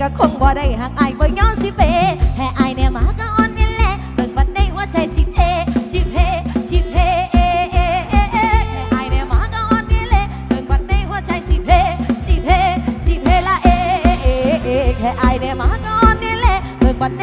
ก็คงบ่ได้หากอายบ่ย้อนสิเปแห่อายเนี่ยมาก็อ่อนนี่แหละเบิ่งบัดในหัวใจสิเพสิเพสิเพแค่อายเน่มาก็อ่อนนี่แหละเบิ่งบัดได้หัวใจสิเพสิเพสิเพละเอแห่อายแน่มาก็อ่อนนี่แหละเบิ่งบัดใน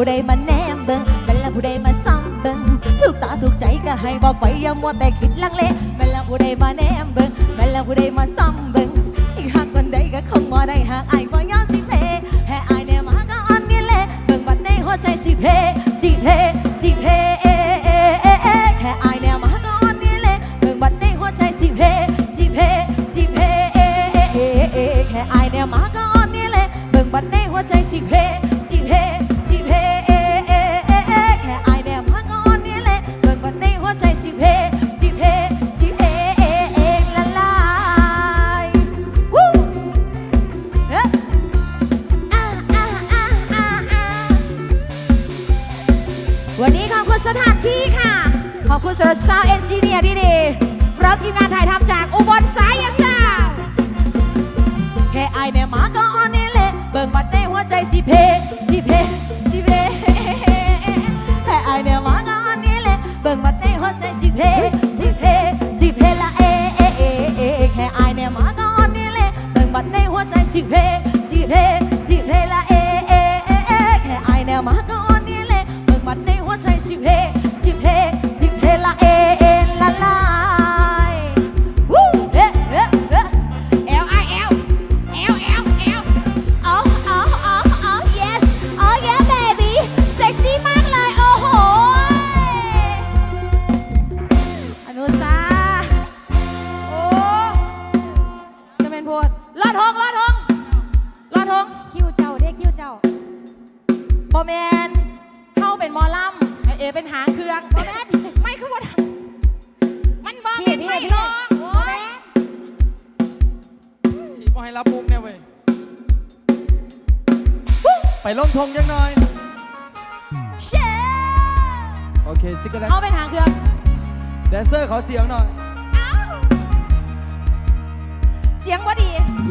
ผู้ใดมาแนมเบิ้งแมละผู้ใดมาซ้ำเบิ้งถูกตาถูกใจก็ให้บอกไปอย่ามัวแต่คิดลังเลแม่นละผู้ใดมาแนมเบิ้งแม่นละผู้ใดมาซ้ำเบิ้ง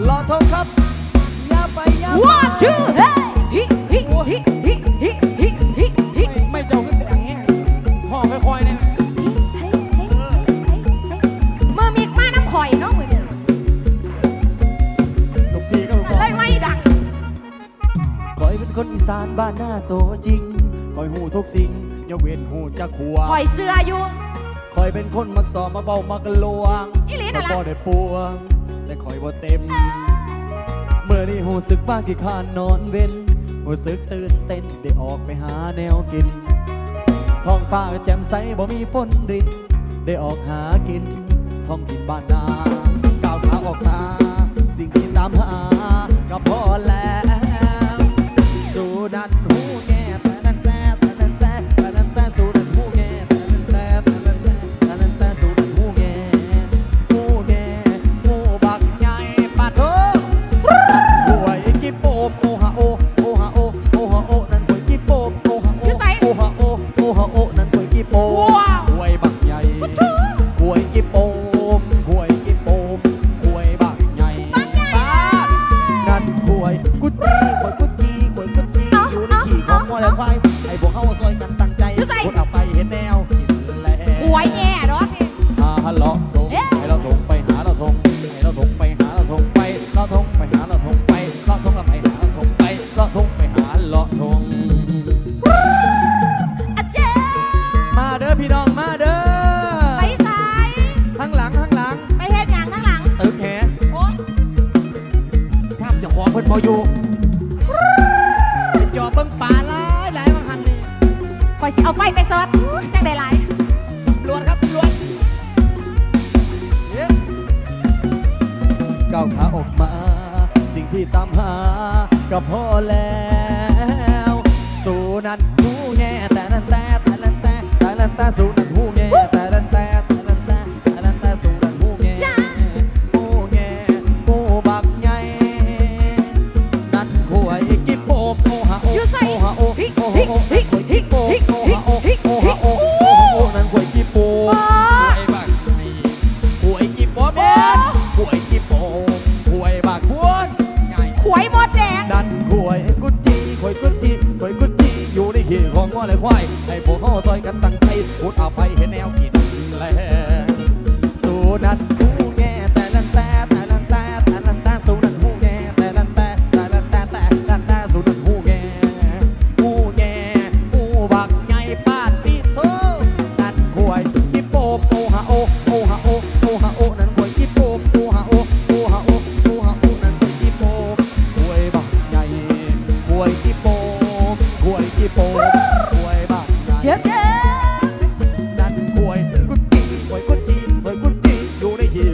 ลอทองครับยาไปยาไป one two ฮิฮิฮิฮิฮิฮิฮิฮิไม่เจ้าก็แต่งแห้งห่อค่อยๆเนี่ยมือมีกมาน้ำข่อยเนาะมือน้องเไม่ดังคอยเป็นคนอีสานบ้านหน้าโตจริงคอยหูทุกสิ่งอย่าเว้นหูจะขหัวคอยเสื้ออยู่คอยเป็นคนมักสอมมาเบามักลวงอีหลีน่ะละบ่ได้ปวง แต่คอยบ่เต็ม เมื่อนี้หูสึกบ้ากี่คานนอนเว้นหูสึกตื่นเต้นได้ออกไปหาแนวกิน ท้องฟ้าแจ่มใสบ่มีฝนรินได้ออกหากิน ท้องถิ่นบ้านนาก้าวขาออกมา สิ่งที่ตามหาก็พอแล้ว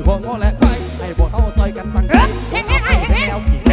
หัวงอและควายให้พวกเขาซอยกันตั้งใจเฮ้ยเฮ้ยเฮ้ยเฮ้ย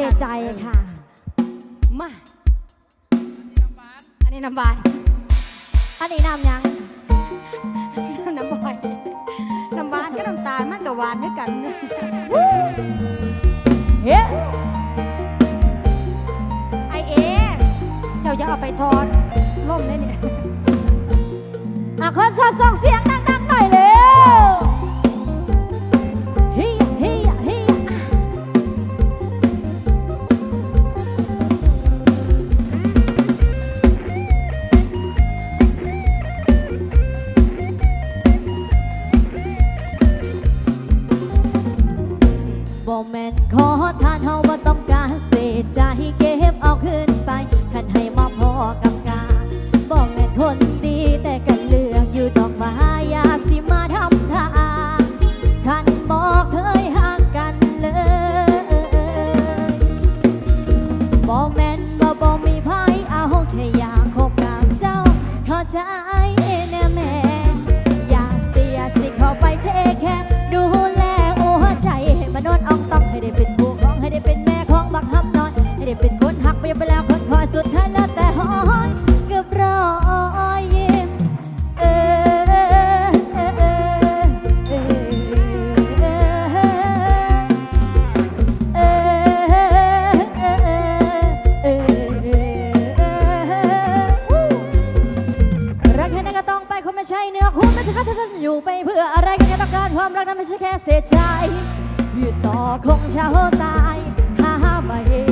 สีใจค่ะ มา อันนี้น้ำบายอันนี้น้ำยัง น้ำบอยน้ำบานก็น้ำตาลมันกัหวานด้วยกันเฮ้ไอเอเจ้าจะเอาไปทอดล่มได้เนี่ยอะคนสดส่งเสียงดัง บ่แม่นขอทานเฮาบ่ต้องการเสียใจเก็บเอขึ้นไปคันให้มาพอกับกาบ่แม่นทน ความรักนั้นไม่ใช่แค่เสียใจอยู่ต่อคงเช้าตายหาไม่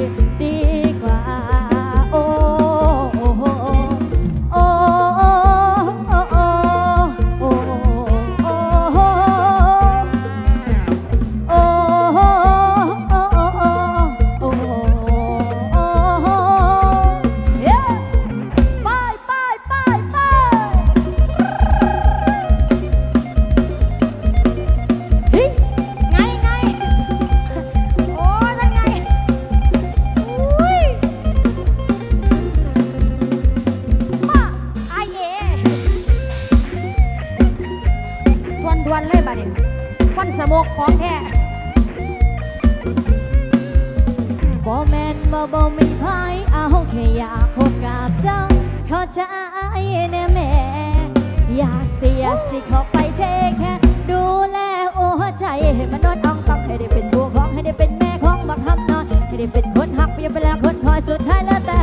สมกของแท้บอแม่นบ่บ่มีไผเอาแค่อยากพบกับเจ้าขอใจแน่แม่ อยากสิอยากสิขอไปเทแค่ดูแลโอ้ใจให้มันนอนอ่องต้องให้ได้เป็นบัวของให้ได้เป็นแม่ของบักทำนอนให้ได้เป็นคนหักไปยังไปแล้วคนคอยสุดท้ายแล้วแต่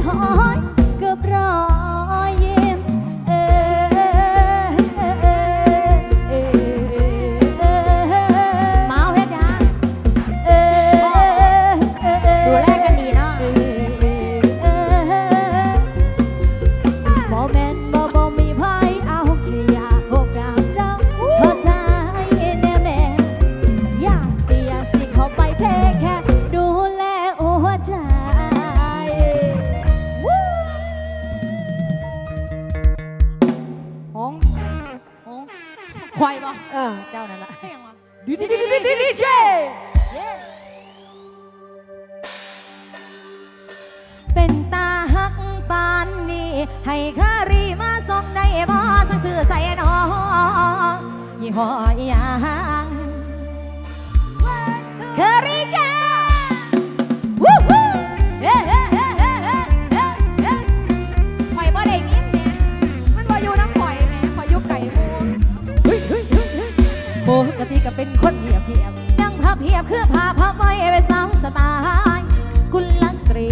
ปกติก็เป็นคนเพียบเพียบนั่งผ้าเพียบเคือผ้าผ้าไว้ไปสาวสไตล์คุณลสตรี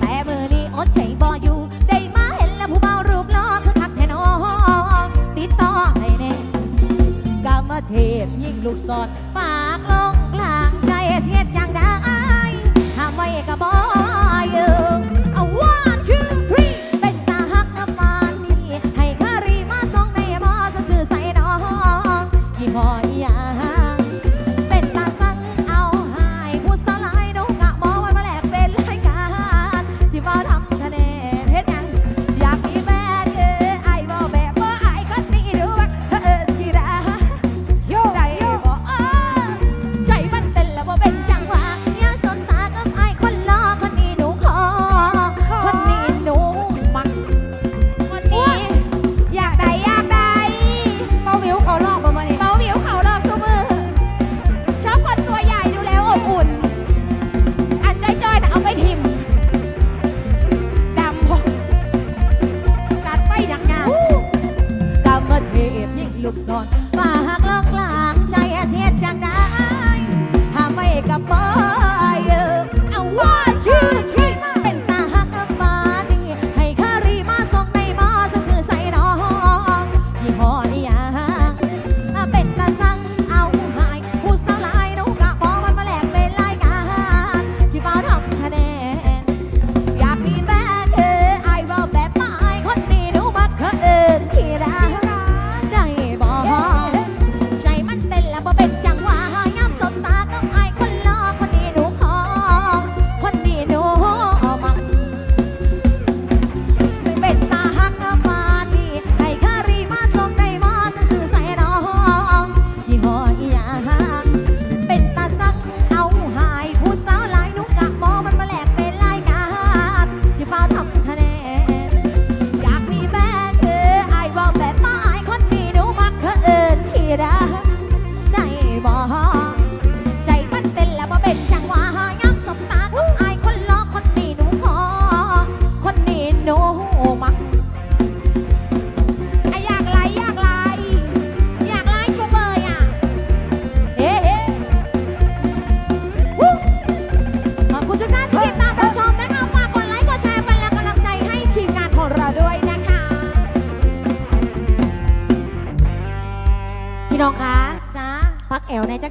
แต่เมื่อนี้อดใจบ่อยู่ ได้มาเห็นแล้วผู้เมารูปล้อคือคักแทนอติดต่อใอ้เน่กามเทพยิ่งลูกอดปาก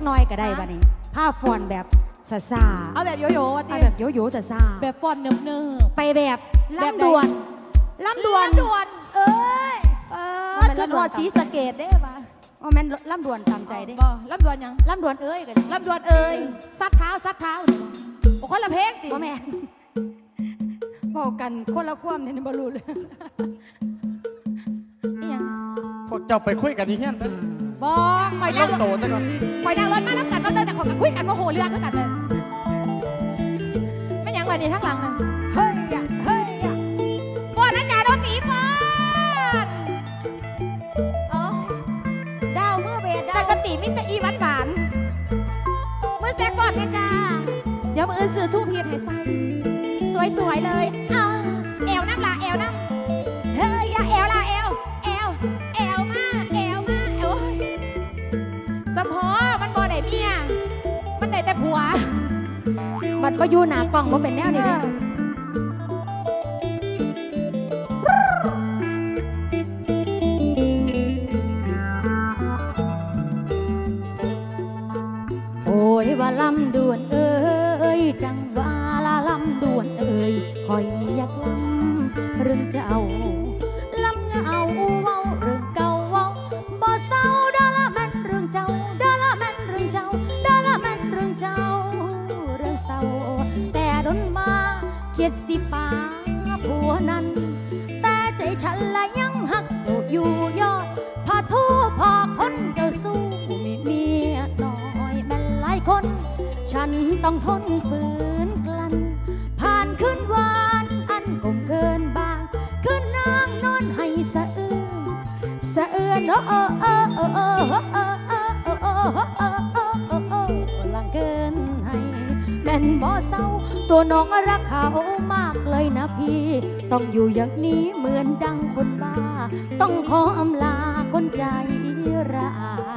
นจักหน้อยก็ได้บัดนี้ผ้าฟอนแบบซาซาเอาแบบโยโย่เอาแบบโยโย่ซาซาแบบฟอนเนิบเนิบไปแบบแบบใดลำดวนลำดวนลำดวนเอ้ยเอมัอนเป็นขึ้นลำดหัววนสีสะเกตได้ปะว่าแม่นลำดวนตามใจเด้บ่ลำดวนหยังลำดวนเอ้ยกันลำดวนเอ่ยซัดเท้าซัดเท้าโอ้คนละเพลงติว่าแม่นบอกกันคนละความเนี่ยบรรลุเลยนี่ยังพวกเจ้าไปคุยกันที่เฮียนไป บอกคอยเล่นั่งนโตซะก่อนคอยนั่งรถมาน้ำกันก็เดินแต่ขอยก็คุยกันว่าโหเรื่องก็กันเลยไม่ยังวันนี้ทั้งหลังนะเฮ้ยอะเฮ้ยอะฟอนนะจ๊ะโดนตีฟอนอ๋อดาวเมื่อเบสดาแต่วก็ตีมิตรอีหวานหวานๆมือแซกฟอนนะจ๊ะเดี๋ยวมืออื่นซื้อทูบเพียรให้ใส่สวยๆเลย เอา บัดประยูหนากล่องบ่เป็นแนวนี่เด้โอ้ยว่าลำดวนเอ้ยจังว่าละลำดวนเอ้ยคอยอยากลำเรื่องเจ้า ดสิป้าผัวนั้น แต่ใจฉันละยังหักเจ้าอยู่ยอดพาทูพอคนเจ้าสู้มีเมียน้อยแม่นหลายคน ฉันต้องทนฝืนกลั้นผ่านคืนวานอันกลมเกินบางคืนนางนอนให้สะอื้นสะเอื้อนโอ้อ เป็นบ่เศร้า ตัวน้องรักเขามากเลยนะพี่ ต้องอยู่อย่างนี้เหมือนดังคนบ้า ต้องขออำลาคนใจร้าย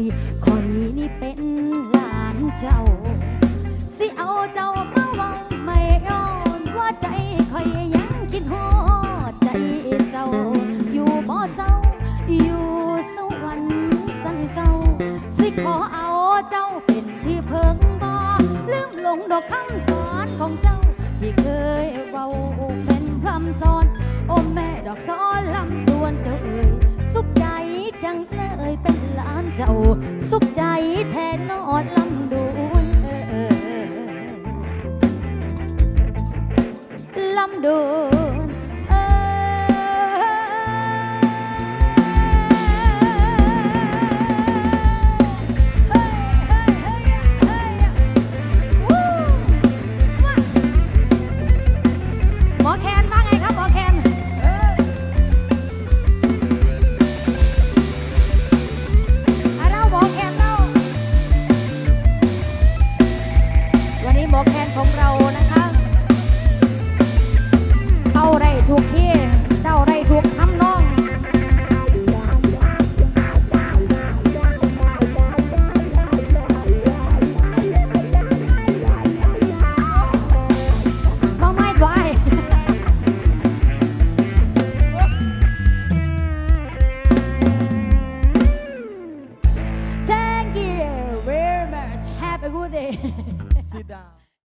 ยคอยนี่เป็นหลานเจ้า สิเอาเจ้ามาวังไม่ย้อนว่าใจคอยยังคิดหอดใจเจ้า อยู่บ่เศร้า อยู่สวรรค์สันเก่า สิขอเอาเจ้าเป็นที่เพิงบ่ลืมหลงดอกคำ Alo